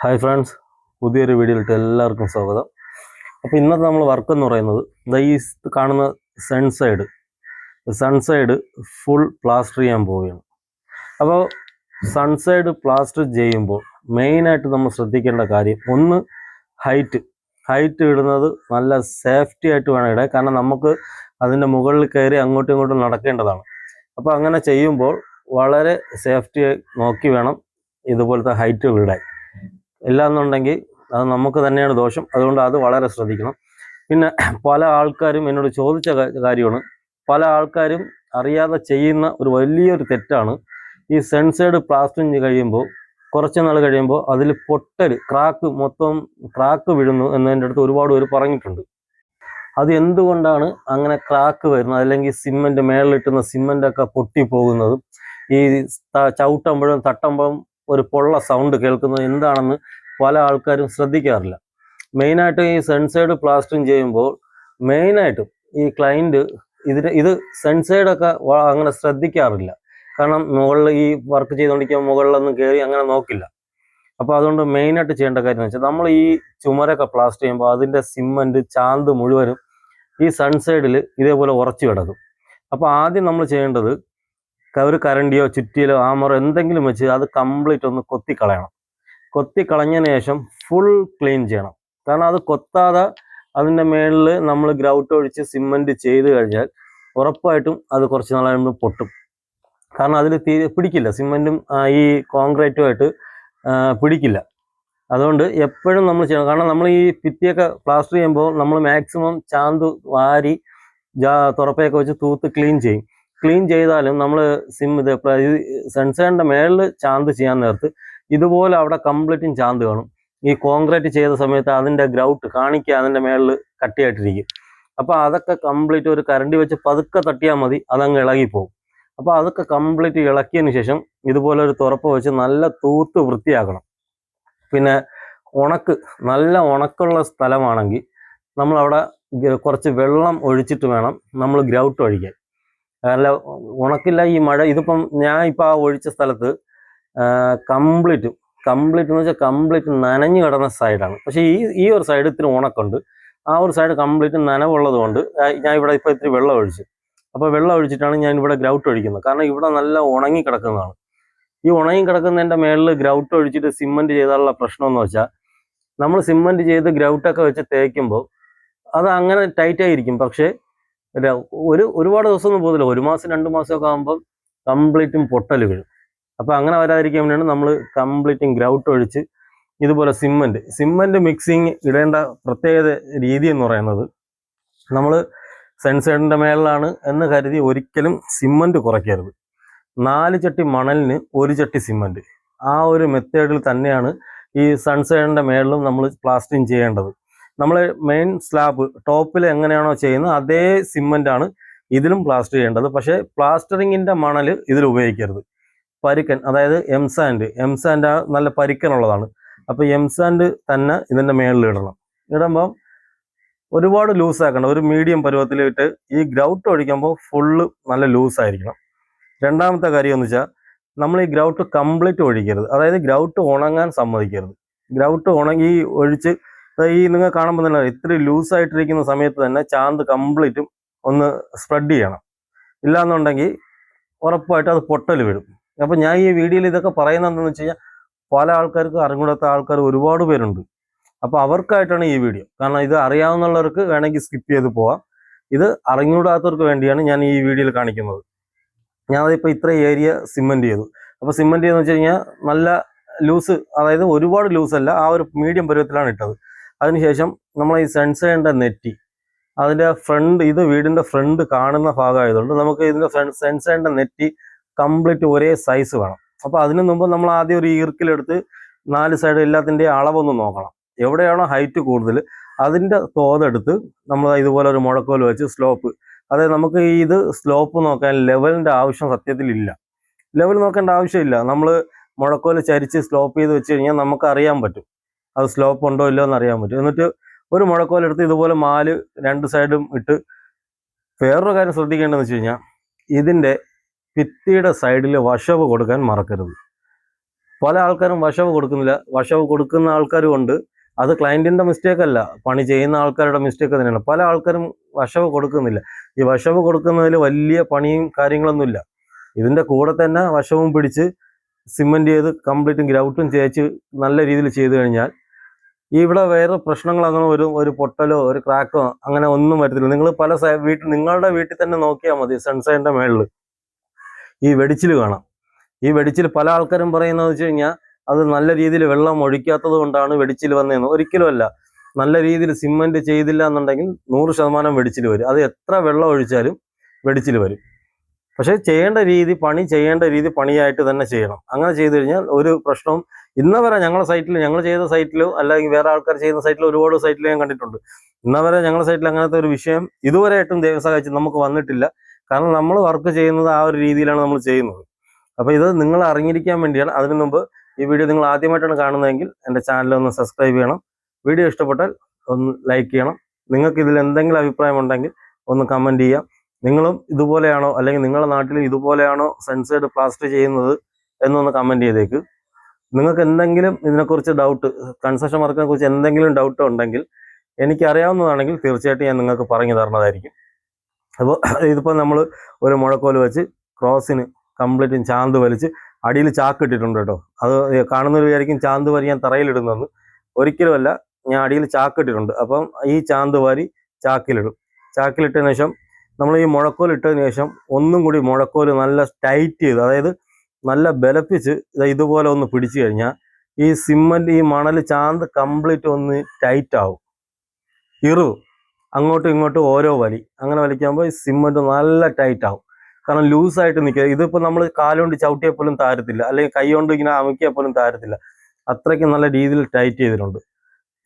Hi friends പുതിയൊരു വീഡിയോയിലിട്ട് എല്ലാവർക്കും സ്വാഗതം. അപ്പോൾ ഇന്നത്തെ നമ്മൾ വർക്ക് എന്ന് പറയുന്നത് ദാ ഈ കാണുന്ന സൺസൈഡ് സൺസൈഡ് ഫുൾ പ്ലാസ്റ്റർ ചെയ്യാൻ പോവുകയാണ്. അപ്പോൾ സൺസൈഡ് പ്ലാസ്റ്റർ ചെയ്യുമ്പോൾ മെയിനായിട്ട് നമ്മൾ ശ്രദ്ധിക്കേണ്ട കാര്യം ഒന്ന് ഹൈറ്റ് ഹൈറ്റ് ഇടുന്നത് നല്ല സേഫ്റ്റി ആയിട്ട് വേണം ഇടാൻ. കാരണം നമുക്ക് അതിന്റെ മുകളിൽ കയറി അങ്ങോട്ടും ഇങ്ങോട്ടും നടക്കേണ്ടതാണ്. അപ്പോൾ അങ്ങനെ ചെയ്യുമ്പോൾ വളരെ സേഫ്റ്റി നോക്കി വേണം ഇതുപോലത്തെ ഹൈറ്റ് ഇടാൻ. ഇല്ലാന്നുണ്ടെങ്കിൽ അത് നമുക്ക് തന്നെയാണ് ദോഷം. അതുകൊണ്ട് അത് വളരെ ശ്രദ്ധിക്കണം. പിന്നെ പല ആൾക്കാരും എന്നോട് ചോദിച്ച കാര്യമാണ്. പല ആൾക്കാരും അറിയാതെ ചെയ്യുന്ന ഒരു വലിയൊരു തെറ്റാണ്. ഈ സെൻസേഡ് പ്ലാസ്റ്ററിങ് കഴിയുമ്പോൾ കുറച്ച് നാൾ കഴിയുമ്പോൾ അതിൽ പൊട്ടൽ ക്രാക്ക് മൊത്തം ക്രാക്ക് വീഴുന്നു എന്നതിന്റെ അടുത്ത് ഒരുപാട് പേര് പറഞ്ഞിട്ടുണ്ട്. അത് എന്തുകൊണ്ടാണ് അങ്ങനെ ക്രാക്ക് വരുന്നത്? അല്ലെങ്കിൽ സിമ്മന്റ് മേളിലിട്ടുന്ന സിമ്മന്റൊക്കെ പൊട്ടിപ്പോകുന്നതും ഈ ചവിട്ടുമ്പോഴും തട്ടുമ്പോഴും ഒരു പൊള്ള സൗണ്ട് കേൾക്കുന്നത് എന്താണെന്ന് പല ആൾക്കാരും ശ്രദ്ധിക്കാറില്ല. മെയിനായിട്ട് ഈ സെൻസൈഡ് പ്ലാസ്റ്ററിങ് ചെയ്യുമ്പോൾ മെയിനായിട്ടും ഈ ക്ലൈന്റ് ഇതിന് ഇത് സെൻസൈഡൊക്കെ അങ്ങനെ ശ്രദ്ധിക്കാറില്ല. കാരണം മുകളിൽ ഈ വർക്ക് ചെയ്തുകൊണ്ടിരിക്കുമ്പോൾ മുകളിലൊന്നും കയറി അങ്ങനെ നോക്കില്ല. അപ്പോൾ അതുകൊണ്ട് മെയിനായിട്ട് ചെയ്യേണ്ട കാര്യം എന്ന് വെച്ചാൽ നമ്മൾ ഈ ചുമരൊക്കെ പ്ലാസ്റ്റർ ചെയ്യുമ്പോൾ അതിന്റെ സിമ്മന്റ് ചാന്ത് മുഴുവനും ഈ സൺസൈഡിൽ ഇതേപോലെ ഉറച്ചു കിടക്കും. അപ്പോൾ ആദ്യം നമ്മൾ ചെയ്യേണ്ടത് ഒരു കരണ്ടിയോ ചുറ്റിയിലോ ആമറോ എന്തെങ്കിലും വെച്ച് അത് കംപ്ലീറ്റ് ഒന്ന് കൊത്തിക്കളയണം. കൊത്തിക്കളഞ്ഞതിന് ശേഷം ഫുൾ ക്ലീൻ ചെയ്യണം. കാരണം അത് കൊത്താതെ അതിന്റെ മേളിൽ നമ്മൾ ഗ്രൗട്ട് ഒഴിച്ച് സിമെന്റ് ചെയ്ത് കഴിഞ്ഞാൽ ഉറപ്പായിട്ടും അത് കുറച്ച് നാൾ പൊട്ടും. കാരണം അതിൽ തീരെ പിടിക്കില്ല. സിമെന്റും ഈ കോൺക്രീറ്റുമായിട്ട് പിടിക്കില്ല. അതുകൊണ്ട് എപ്പോഴും നമ്മൾ ചെയ്യണം. കാരണം നമ്മൾ ഈ ഭിത്തിയൊക്കെ പ്ലാസ്റ്റർ ചെയ്യുമ്പോൾ നമ്മൾ മാക്സിമം ചാന്ത് വാരി തുറപ്പയൊക്കെ വെച്ച് തൂത്ത് ക്ലീൻ ചെയ്യും. ക്ലീൻ ചെയ്താലും നമ്മൾ സിം ഇത് സെൻസറിന്റെ മേളിൽ ചാന്ത് ചെയ്യാൻ നേരത്ത് ഇതുപോലെ അവിടെ കംപ്ലീറ്റും ചാന്ത് കാണും. ഈ കോൺക്രീറ്റ് ചെയ്ത സമയത്ത് അതിന്റെ ഗ്രൗട്ട് കാണിക്കുക അതിന്റെ മേളിൽ കട്ടിയായിട്ടിരിക്കും. അപ്പോൾ അതൊക്കെ കംപ്ലീറ്റ് ഒരു കരണ്ടി വെച്ച് പതുക്കെ തട്ടിയാൽ മതി അതങ്ങ് ഇളകിപ്പോവും. അപ്പോൾ അതൊക്കെ കംപ്ലീറ്റ് ഇളക്കിയതിന് ശേഷം ഇതുപോലെ ഒരു തുറപ്പ് വെച്ച് നല്ല തൂത്ത് വൃത്തിയാക്കണം. പിന്നെ ഉണക്ക് നല്ല ഉണക്കുള്ള സ്ഥലമാണെങ്കിൽ നമ്മളവിടെ കുറച്ച് വെള്ളം ഒഴിച്ചിട്ട് വേണം നമ്മൾ ഗ്രൗട്ട് ഒഴിക്കാൻ. അല്ല ഉണക്കില്ല ഈ മഴ. ഇതിപ്പം ഞാൻ ഇപ്പം ആ ഒഴിച്ച സ്ഥലത്ത് കംപ്ലീറ്റ് കംപ്ലീറ്റ് എന്ന് വെച്ചാൽ കംപ്ലീറ്റ് നനഞ്ഞു കിടന്ന സൈഡാണ്. പക്ഷേ ഈ ഈ ഒരു സൈഡ് ഇത്തിരി ഉണക്കുണ്ട് ആ ഒരു സൈഡ് കംപ്ലീറ്റ് നനവുള്ളത് കൊണ്ട് ഞാൻ ഇവിടെ ഇപ്പോൾ ഇത്തിരി വെള്ളം ഒഴിച്ചു. അപ്പോൾ വെള്ളം ഒഴിച്ചിട്ടാണ് ഞാൻ ഇവിടെ ഗ്രൗട്ട് ഒഴിക്കുന്നത്. കാരണം ഇവിടെ നല്ല ഉണങ്ങി കിടക്കുന്നതാണ്. ഈ ഉണങ്ങി കിടക്കുന്നതിന്റെ മേളിൽ ഗ്രൗട്ട് ഒഴിച്ചിട്ട് സിമെന്റ് ചെയ്താലുള്ള പ്രശ്നം എന്ന് വെച്ചാൽ നമ്മൾ സിമെന്റ് ചെയ്ത് ഗ്രൗട്ടൊക്കെ വെച്ച് തേക്കുമ്പോൾ അത് അങ്ങനെ ടൈറ്റായിരിക്കും. പക്ഷേ ര- ഒരു ഒരുപാട് ദിവസമൊന്നും പോകുന്നില്ല ഒരു മാസം രണ്ട് മാസമൊക്കെ ആകുമ്പോൾ കംപ്ലീറ്റും പൊട്ടൽ വീഴും അപ്പോൾ അങ്ങനെ വരാതിരിക്കാൻ വേണ്ടിയാണ് നമ്മൾ കംപ്ലീറ്റും ഗ്രൗട്ട് ഒഴിച്ച് ഇതുപോലെ സിമ്മന്റ് സിമ്മന്റ് മിക്സിങ് ഇടേണ്ട പ്രത്യേകത രീതി എന്ന് പറയുന്നത് നമ്മൾ സെൻസൈഡിന്റെ മേളിലാണ് എന്ന് കരുതി ഒരിക്കലും സിമ്മന്റ് കുറയ്ക്കരുത്. നാല് ചട്ടി മണലിന് ഒരു ചട്ടി സിമ്മന്റ് ആ ഒരു മെത്തേഡിൽ തന്നെയാണ് ഈ സൺസൈഡിന്റെ മേളിലും നമ്മൾ പ്ലാസ്റ്റിങ് ചെയ്യേണ്ടത്. നമ്മൾ മെയിൻ സ്ലാബ് ടോപ്പിൽ എങ്ങനെയാണോ ചെയ്യുന്നത് അതേ സിമെന്റ് ആണ് ഇതിലും പ്ലാസ്റ്റർ ചെയ്യേണ്ടത്. പക്ഷേ പ്ലാസ്റ്ററിങ്ങിന്റെ മണൽ ഇതിൽ ഉപയോഗിക്കരുത്. പരിക്കൻ അതായത് എം സാൻഡ് എം സാൻഡ് നല്ല പരുക്കനുള്ളതാണ് അപ്പോൾ എം സാൻഡ് തന്നെ ഇതിന്റെ മേളിൽ ഇടണം. ഇടുമ്പം ഒരുപാട് ലൂസ് ആക്കണം ഒരു മീഡിയം പരുവത്തിലിട്ട് ഈ ഗ്രൗട്ട് ഒഴിക്കുമ്പോൾ ഫുള്ള് നല്ല ലൂസ് ആയിരിക്കണം. രണ്ടാമത്തെ കാര്യം എന്ന് വെച്ചാൽ നമ്മൾ ഈ ഗ്രൗട്ട് കംപ്ലീറ്റ് ഒഴിക്കരുത്. അതായത് ഗ്രൗട്ട് ഉണങ്ങാൻ സമ്മതിക്കരുത്. ഗ്രൗട്ട് ഉണങ്ങി ഒഴിച്ച് ഈ നിങ്ങൾ കാണുമ്പോൾ തന്നെ ഇത്ര ലൂസ് ആയിട്ടിരിക്കുന്ന സമയത്ത് തന്നെ ചാന്ത് കംപ്ലീറ്റും ഒന്ന് സ്പ്രെഡ് ചെയ്യണം. ഇല്ലാന്നുണ്ടെങ്കിൽ ഉറപ്പായിട്ട് അത് പൊട്ടൽ വീഴും അപ്പം ഞാൻ ഈ വീഡിയോയിൽ ഇതൊക്കെ പറയുന്നത് എന്താണെന്ന് വെച്ച് കഴിഞ്ഞാൽ പല ആൾക്കാർക്ക് അറിഞ്ഞുകൂടാത്ത ആൾക്കാർ ഒരുപാട് പേരുണ്ട്. അപ്പോൾ അവർക്കായിട്ടാണ് ഈ വീഡിയോ കാരണം ഇത് അറിയാവുന്നവർക്ക് വേണമെങ്കിൽ സ്കിപ്പ് ചെയ്ത് പോവാം. ഇത് അറിഞ്ഞുകൂടാത്തവർക്ക് വേണ്ടിയാണ് ഞാൻ ഈ വീഡിയോയിൽ കാണിക്കുന്നത്. ഞാൻ അതിപ്പോൾ ഇത്ര ഏരിയ സിമെന്റ് ചെയ്തു. അപ്പോൾ സിമെന്റ് ചെയ്തെന്ന് വെച്ച് കഴിഞ്ഞാൽ നല്ല ലൂസ് അതായത് ഒരുപാട് ലൂസല്ല ആ ഒരു മീഡിയം പരുവത്തിലാണ് ഇട്ടത്. അതിനുശേഷം നമ്മൾ ഈ സെൻസറിന്റെ നെറ്റി അതിന്റെ ഫ്രണ്ട് ഇത് വീടിന്റെ ഫ്രണ്ട് കാണുന്ന ഭാഗമായതുകൊണ്ട് നമുക്ക് ഇതിന്റെ ഫ്രണ്ട് സെൻസറിന്റെ നെറ്റി കംപ്ലീറ്റ് ഒരേ സൈസ് വേണം. അപ്പോൾ അതിനു മുമ്പ് നമ്മൾ ആദ്യം ഒരു ഈർക്കിലെടുത്ത് നാല് സൈഡ് എല്ലാത്തിന്റെയും അളവൊന്ന് നോക്കണം. എവിടെയാണോ ഹൈറ്റ് കൂടുതൽ അതിന്റെ തോതെടുത്ത് നമ്മൾ ഇതുപോലെ ഒരു മുഴക്കോൽ വെച്ച് സ്ലോപ്പ് അതായത് നമുക്ക് ഇത് സ്ലോപ്പ് നോക്കാൻ ലെവലിന്റെ ആവശ്യം സത്യത്തിൽ ഇല്ല. ലെവൽ നോക്കേണ്ട ആവശ്യമില്ല. നമ്മൾ മുഴക്കോൽ ചരിച്ച് സ്ലോപ്പ് ചെയ്ത് വെച്ച് കഴിഞ്ഞാൽ നമുക്ക് അറിയാൻ പറ്റും. അത് സ്ലോപ്പ് ഉണ്ടോ ഇല്ലയോ എന്ന് അറിയാൻ പറ്റും. എന്നിട്ട് ഒരു മുഴക്കോലെടുത്ത് ഇതുപോലെ മാൽ രണ്ട് സൈഡും ഇട്ട് വേറൊരു കാര്യം ശ്രദ്ധിക്കേണ്ടതെന്ന് വെച്ച് കഴിഞ്ഞാൽ ഇതിന്റെ ഭിത്തിയുടെ സൈഡിൽ വശവ് കൊടുക്കാൻ മറക്കരുത്. പല ആൾക്കാരും വശവ് കൊടുക്കുന്നില്ല. വശവ് കൊടുക്കുന്ന ആൾക്കാരും ഉണ്ട് അത് ക്ലയന്റിന്റെ മിസ്റ്റേക്ക് അല്ല. പണി ചെയ്യുന്ന ആൾക്കാരുടെ മിസ്റ്റേക്ക് തന്നെയാണ്. പല ആൾക്കാരും വശവ് കൊടുക്കുന്നില്ല. ഈ വശവ് കൊടുക്കുന്നതിൽ വലിയ പണിയും കാര്യങ്ങളൊന്നുമില്ല. ഇതിന്റെ കൂടെ തന്നെ വശവും പിടിച്ച് സിമെന്റ് ചെയ്ത് കംപ്ലീറ്റും ഗ്രൗട്ടും ചേച്ച് നല്ല രീതിയിൽ ചെയ്തു കഴിഞ്ഞാൽ ഇവിടെ വേറെ പ്രശ്നങ്ങൾ അങ്ങനെ ഒരു ഒരു പൊട്ടലോ ഒരു ക്രാക്കോ അങ്ങനെ ഒന്നും വരത്തില്ല. നിങ്ങൾ പല വീട്ടിൽ നിങ്ങളുടെ വീട്ടിൽ തന്നെ നോക്കിയാൽ മതി സൺസൈഡിന്റെ മേളിൽ ഈ വെടിച്ചിൽ കാണാം. ഈ വെടിച്ചിൽ പല ആൾക്കാരും പറയുന്നത് വെച്ച് കഴിഞ്ഞാൽ അത് നല്ല രീതിയിൽ വെള്ളം ഒഴിക്കാത്തത് കൊണ്ടാണ് വെടിച്ചിൽ വന്നതെന്ന്. ഒരിക്കലും അല്ല. നല്ല രീതിയിൽ സിമെന്റ് ചെയ്തില്ല എന്നുണ്ടെങ്കിൽ നൂറ് ശതമാനം വെടിച്ചിൽ വരും. അത് എത്ര വെള്ളം ഒഴിച്ചാലും വെടിച്ചിൽ വരും. പക്ഷേ ചെയ്യേണ്ട രീതി പണി ചെയ്യേണ്ട രീതി പണിയായിട്ട് തന്നെ ചെയ്യണം. അങ്ങനെ ചെയ്തു കഴിഞ്ഞാൽ ഒരു പ്രശ്നവും ഇന്ന വരെ ഞങ്ങളുടെ സൈറ്റിൽ ഞങ്ങൾ ചെയ്ത സൈറ്റിലോ അല്ലെങ്കിൽ വേറെ ആൾക്കാർ ചെയ്യുന്ന സൈറ്റിലോ ഒരുപാട് സൈറ്റിൽ ഞാൻ കണ്ടിട്ടുണ്ട്. ഇന്നവരെ ഞങ്ങളുടെ സൈറ്റിൽ അങ്ങനത്തെ ഒരു വിഷയം ഇതുവരെയായിട്ടും ദൈവം സഹായിച്ച് നമുക്ക് വന്നിട്ടില്ല. കാരണം നമ്മൾ വർക്ക് ചെയ്യുന്നത് ആ ഒരു രീതിയിലാണ് നമ്മൾ ചെയ്യുന്നത്. അപ്പോൾ ഇത് നിങ്ങൾ അറിഞ്ഞിരിക്കാൻ വേണ്ടിയാണ്. അതിനു മുമ്പ് ഈ വീഡിയോ നിങ്ങൾ ആദ്യമായിട്ടാണ് കാണുന്നതെങ്കിൽ എന്റെ ചാനൽ ഒന്ന് സബ്സ്ക്രൈബ് ചെയ്യണം. വീഡിയോ ഇഷ്ടപ്പെട്ടാൽ ഒന്ന് ലൈക്ക് ചെയ്യണം. നിങ്ങൾക്ക് ഇതിൽ എന്തെങ്കിലും അഭിപ്രായം ഉണ്ടെങ്കിൽ ഒന്ന് കമന്റ് ചെയ്യാം. നിങ്ങളും ഇതുപോലെയാണോ അല്ലെങ്കിൽ നിങ്ങളുടെ നാട്ടിൽ ഇതുപോലെയാണോ സൺസൈഡ് പ്ലാസ്റ്റർ ചെയ്യുന്നത് എന്നൊന്ന് കമന്റ് ചെയ്തേക്ക്. നിങ്ങൾക്ക് എന്തെങ്കിലും ഇതിനെക്കുറിച്ച് ഡൗട്ട് കൺസ്ട്രക്ഷൻ വർക്കിനെ കുറിച്ച് എന്തെങ്കിലും ഡൗട്ട് ഉണ്ടെങ്കിൽ എനിക്ക് അറിയാവുന്നതാണെങ്കിൽ തീർച്ചയായിട്ടും ഞാൻ നിങ്ങൾക്ക് പറഞ്ഞു തരണതായിരിക്കും. അപ്പോൾ ഇതിപ്പോൾ നമ്മൾ ഒരു മുഴക്കോൽ വെച്ച് ക്രോസിന് കംപ്ലീറ്റും ചാന്ത് വലിച്ച് അടിയിൽ ചാക്ക് ഇട്ടിട്ടുണ്ട് കേട്ടോ. അത് കാണുന്നവർ വിചാരിക്കും ചാന്ത് വരി ഞാൻ തറയിലിടുന്നെന്ന്. ഒരിക്കലുമല്ല ഞാൻ അടിയിൽ ചാക്ക് ഇട്ടിട്ടുണ്ട്. അപ്പം ഈ ചാന്ത് വാരി ചാക്കിലിടും. ചാക്കിലിട്ടതിന് ശേഷം നമ്മൾ ഈ മുഴക്കോൽ ഇട്ടതിന് ശേഷം ഒന്നും കൂടി മുഴക്കോൽ നല്ല ടൈറ്റ് ചെയ്ത് അതായത് നല്ല ബലപ്പിച്ച് ഇതുപോലെ ഒന്ന് പിടിച്ചു കഴിഞ്ഞാൽ ഈ സിമ്മന്റ് ഈ മണൽ ചാന്ത് കംപ്ലീറ്റ് ഒന്ന് ടൈറ്റ് ആവും. ഇറു അങ്ങോട്ടും ഇങ്ങോട്ടും ഓരോ വലി. അങ്ങനെ വലിക്കുമ്പോൾ ഈ സിമ്മന്റ് നല്ല ടൈറ്റ് ആവും. കാരണം ലൂസായിട്ട് നിൽക്കുക ഇതിപ്പോൾ നമ്മൾ കാലുകൊണ്ട് ചവിട്ടിയാൽ പോലും താരത്തില്ല. അല്ലെങ്കിൽ കൈ കൊണ്ട് ഇങ്ങനെ അമുക്കിയാൽ പോലും താരത്തില്ല. അത്രയ്ക്ക് നല്ല രീതിയിൽ ടൈറ്റ് ചെയ്തിട്ടുണ്ട്.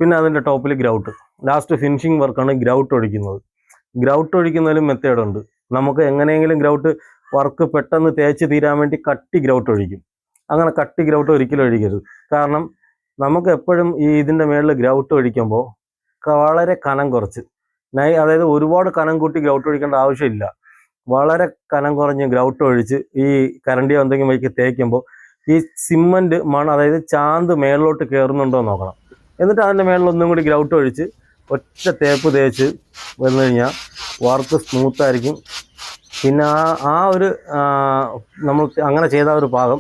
പിന്നെ അതിന്റെ ടോപ്പിൽ ഗ്രൗട്ട്. ലാസ്റ്റ് ഫിനിഷിങ് വർക്കാണ് ഗ്രൗട്ട് ഒഴിക്കുന്നത്. ഗ്രൗട്ട് ഒഴിക്കുന്നതിലും മെത്തേഡുണ്ട്. നമുക്ക് എങ്ങനെയെങ്കിലും ഗ്രൗട്ട് വർക്ക് പെട്ടെന്ന് തേച്ച് തീരാൻ വേണ്ടി കട്ടി ഗ്രൗട്ട് ഒഴിക്കും. അങ്ങനെ കട്ടി ഗ്രൗട്ട് ഒരിക്കലും ഒഴിക്കരുത്. കാരണം നമുക്ക് എപ്പോഴും ഈ ഇതിന്റെ മേളിൽ ഗ്രൗട്ട് ഒഴിക്കുമ്പോൾ വളരെ കനം കുറച്ച്. നൈ അതായത് ഒരുപാട് കനം കൂട്ടി ഗ്രൗട്ട് ഒഴിക്കേണ്ട ആവശ്യമില്ല. വളരെ കനം കുറഞ്ഞ് ഗ്രൗട്ട് ഒഴിച്ച് ഈ കരണ്ടിയോ എന്തെങ്കിലും വഴിക്ക് തേക്കുമ്പോൾ ഈ സിമ്മന്റ് മണ അതായത് ചാന്ത് മേളിലോട്ട് കയറുന്നുണ്ടോ നോക്കണം. എന്നിട്ട് അതിന്റെ മേളിൽ ഒന്നും കൂടി ഗ്രൗട്ട് ഒഴിച്ച് ഒറ്റ തേപ്പ് തേച്ച് വന്നു കഴിഞ്ഞാൽ വർക്ക് സ്മൂത്തായിരിക്കും. പിന്നെ ആ ആ ഒരു നമ്മൾ അങ്ങനെ ചെയ്ത ഒരു ഭാഗം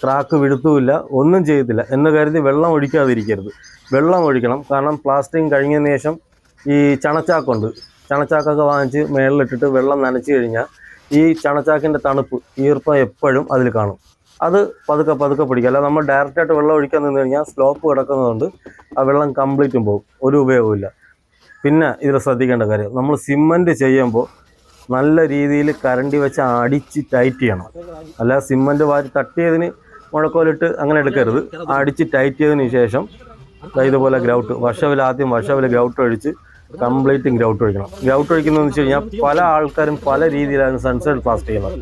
ക്രാക്ക് വിടുത്തുമില്ല ഒന്നും ചെയ്യത്തില്ല എന്ന് കരുതി വെള്ളം ഒഴിക്കാതിരിക്കരുത്. വെള്ളം ഒഴിക്കണം. കാരണം പ്ലാസ്റ്റിക് കഴിഞ്ഞതിന് ശേഷം ഈ ചണച്ചാക്കുണ്ട്. ചണച്ചാക്കൊക്കെ വാങ്ങിച്ച് മേളിലിട്ടിട്ട് വെള്ളം നനച്ച് കഴിഞ്ഞാൽ ഈ ചണച്ചാക്കിന്റെ തണുപ്പ് ഈർപ്പം എപ്പോഴും അതിൽ കാണും. അത് പതുക്കെ പതുക്കെ പിടിക്കുക അല്ലാതെ നമ്മൾ ഡയറക്റ്റായിട്ട് വെള്ളം ഒഴിക്കാൻ നിന്ന് കഴിഞ്ഞാൽ സ്ലോപ്പ് കിടക്കുന്നതുകൊണ്ട് ആ വെള്ളം കംപ്ലീറ്റും പോകും. ഒരു ഉപയോഗമില്ല പിന്നെ ഇതിൽ ശ്രദ്ധിക്കേണ്ട കാര്യം നമ്മൾ സിമന്റ് ചെയ്യുമ്പോൾ നല്ല രീതിയിൽ കരണ്ടി വെച്ച് അടിച്ച് ടൈറ്റ് ചെയ്യണം. അല്ല സിമ്മന്റ് വാരി തട്ടിയതിന് മുഴക്കോലിട്ട് അങ്ങനെ എടുക്കരുത്. അടിച്ച് ടൈറ്റ് ചെയ്തതിന് ശേഷം ഇതുപോലെ ഗ്രൗട്ട് വർഷവിൽ ആദ്യം വർഷവിൽ ഗ്രൗട്ട് ഒഴിച്ച് കംപ്ലീറ്റ് ഗ്രൗട്ട് ഒഴിക്കണം. ഗ്രൗട്ട് ഒഴിക്കുന്നതെന്ന് വെച്ച് കഴിഞ്ഞാൽ പല ആൾക്കാരും പല രീതിയിലാണ് സൺസൈഡ് പ്ലാസ്റ്റർ ചെയ്യുന്നത്.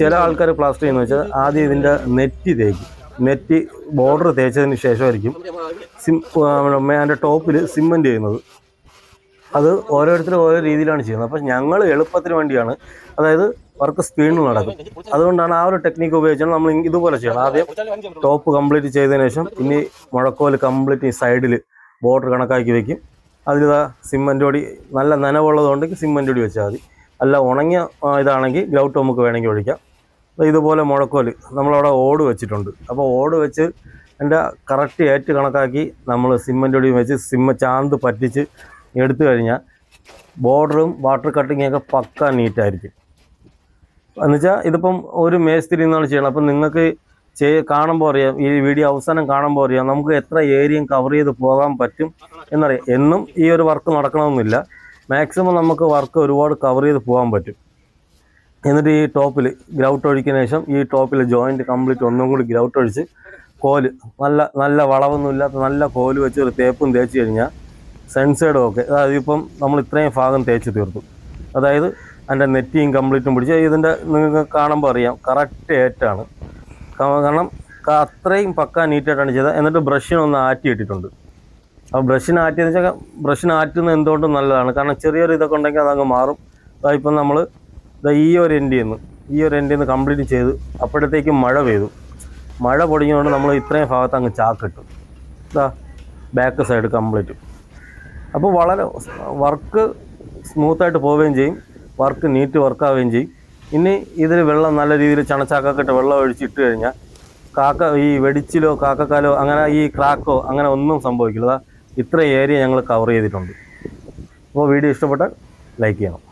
ചില ആൾക്കാർ പ്ലാസ്റ്റർ ചെയ്യുന്നത് വെച്ചാൽ ആദ്യം ഇതിന്റെ നെറ്റ് തേക്കും. നെറ്റ് ബോർഡർ തേച്ചതിന് ശേഷമായിരിക്കും. സിം അതിന്റെ ടോപ്പിൽ സിമ്മന്റ് ചെയ്യുന്നത്. അത് ഓരോരുത്തരും ഓരോ രീതിയിലാണ് ചെയ്യുന്നത്. അപ്പം ഞങ്ങൾ എളുപ്പത്തിന് വേണ്ടിയാണ് അതായത് വർക്ക് സ്പീഡിൽ നടക്കും. അതുകൊണ്ടാണ് ആ ഒരു ടെക്നിക്ക് ഉപയോഗിച്ചാൽ നമ്മൾ ഇതുപോലെ ചെയ്യണം ആദ്യം ടോപ്പ് കംപ്ലീറ്റ് ചെയ്തതിന് ശേഷം ഇനി മുഴക്കോൽ കംപ്ലീറ്റ് ഈ സൈഡിൽ ബോർഡർ കണക്കാക്കി വെക്കും. അതിലിതാ സിമ്മന്റ് പൊടി നല്ല നനവുള്ളതുകൊണ്ടെങ്കിൽ സിമ്മന്റ് പൊടി വെച്ചാൽ മതി. അല്ല ഉണങ്ങിയ ഇതാണെങ്കിൽ ഗ്രൗട്ട് നമുക്ക് വേണമെങ്കിൽ ഒഴിക്കാം. അപ്പോൾ ഇതുപോലെ മുഴക്കോൽ നമ്മളവിടെ ഓട് വെച്ചിട്ടുണ്ട്. അപ്പോൾ ഓട് വെച്ച് എന്റെ കറക്റ്റ് ഏറ്റ് കണക്കാക്കി നമ്മൾ സിമ്മന്റ് ഒടിയും വെച്ച് സിമ്മ ചാന്ത് പറ്റിച്ച് എടുത്തു കഴിഞ്ഞാൽ ബോർഡറും വാട്ടർ കട്ടിങ്ങും ഒക്കെ പക്ക നീറ്റായിരിക്കും എന്നുവെച്ചാൽ ഇതിപ്പം ഒരു മേസ്തിരി എന്നാണ് ചെയ്യണം. അപ്പം നിങ്ങൾക്ക് ചെയ് കാണുമ്പോൾ അറിയാം ഈ വീഡിയോ അവസാനം കാണുമ്പോൾ അറിയാം നമുക്ക് എത്ര ഏരിയയും കവർ ചെയ്ത് പോകാൻ പറ്റും എന്നറിയാം. എന്നും ഈ ഒരു വർക്ക് നടക്കണമെന്നില്ല. മാക്സിമം നമുക്ക് വർക്ക് ഒരുപാട് കവർ ചെയ്ത് പോകാൻ പറ്റും. എന്നിട്ട് ഈ ടോപ്പിൽ ഗ്രൗട്ട് ഒഴിക്കുന്ന ശേഷം ഈ ടോപ്പിൽ ജോയിന്റ് കംപ്ലീറ്റ് ഒന്നും കൂടി ഗ്രൗട്ട് ഒഴിച്ച് കോൽ നല്ല നല്ല വളവൊന്നും ഇല്ലാത്ത നല്ല കോൽ വെച്ച് ഒരു തേപ്പും തേച്ച് കഴിഞ്ഞാൽ സെൻസേഡും ഒക്കെ അതായത് ഇപ്പം നമ്മൾ ഇത്രയും ഭാഗം തേച്ച് തീർത്തു. അതായത് അതിന്റെ നെറ്റിയും കംപ്ലീറ്റും പിടിച്ച് ഇതിന്റെ നിങ്ങൾക്ക് കാണുമ്പോൾ അറിയാം കറക്റ്റ് ഏറ്റാണ് കാരണം അത്രയും പക്ക നീറ്റായിട്ടാണ് ചെയ്തത്. എന്നിട്ട് ബ്രഷിനൊന്ന് ആറ്റി ഇട്ടിട്ടുണ്ട്. അപ്പോൾ ബ്രഷിന് ആറ്റിയെന്ന് വെച്ചാൽ ബ്രഷിന് ആറ്റുന്നത് എന്തുകൊണ്ടും നല്ലതാണ്. കാരണം ചെറിയൊരു ഇതൊക്കെ ഉണ്ടെങ്കിൽ അതങ്ങ് മാറും. അതായപ്പം നമ്മൾ ഈ ഒരു എൻഡിൽ നിന്ന് ഈ ഒരു എൻഡിൽ നിന്ന് കംപ്ലീറ്റ് ചെയ്ത് അപ്പോഴത്തേക്കും മഴ പെയ്തു. മഴ പൊടിഞ്ഞുകൊണ്ട് നമ്മൾ ഇത്രയും ഭാഗത്ത് അങ്ങ് ചാക്കിട്ടു. ഇതാ ബാക്ക് സൈഡ് കംപ്ലീറ്റ് അപ്പോൾ വളരെ വർക്ക് സ്മൂത്തായിട്ട് പോവുകയും ചെയ്യും. വർക്ക് നീറ്റ് വർക്കാവുകയും ചെയ്യും. ഇനി ഇതിൽ വെള്ളം നല്ല രീതിയിൽ ചണച്ചാക്കൊക്കെ വെള്ളം ഒഴിച്ചിട്ട് കഴിഞ്ഞാൽ കാക്ക ഈ വെടിച്ചിലോ കാക്കക്കാലോ അങ്ങനെ ഈ ക്രാക്കോ അങ്ങനെ ഒന്നും സംഭവിക്കില്ല. ഇത്ര ഏരിയ ഞങ്ങൾ കവർ ചെയ്തിട്ടുണ്ട്. അപ്പോൾ വീഡിയോ ഇഷ്ടപ്പെട്ടാൽ ലൈക്ക് ചെയ്യണം.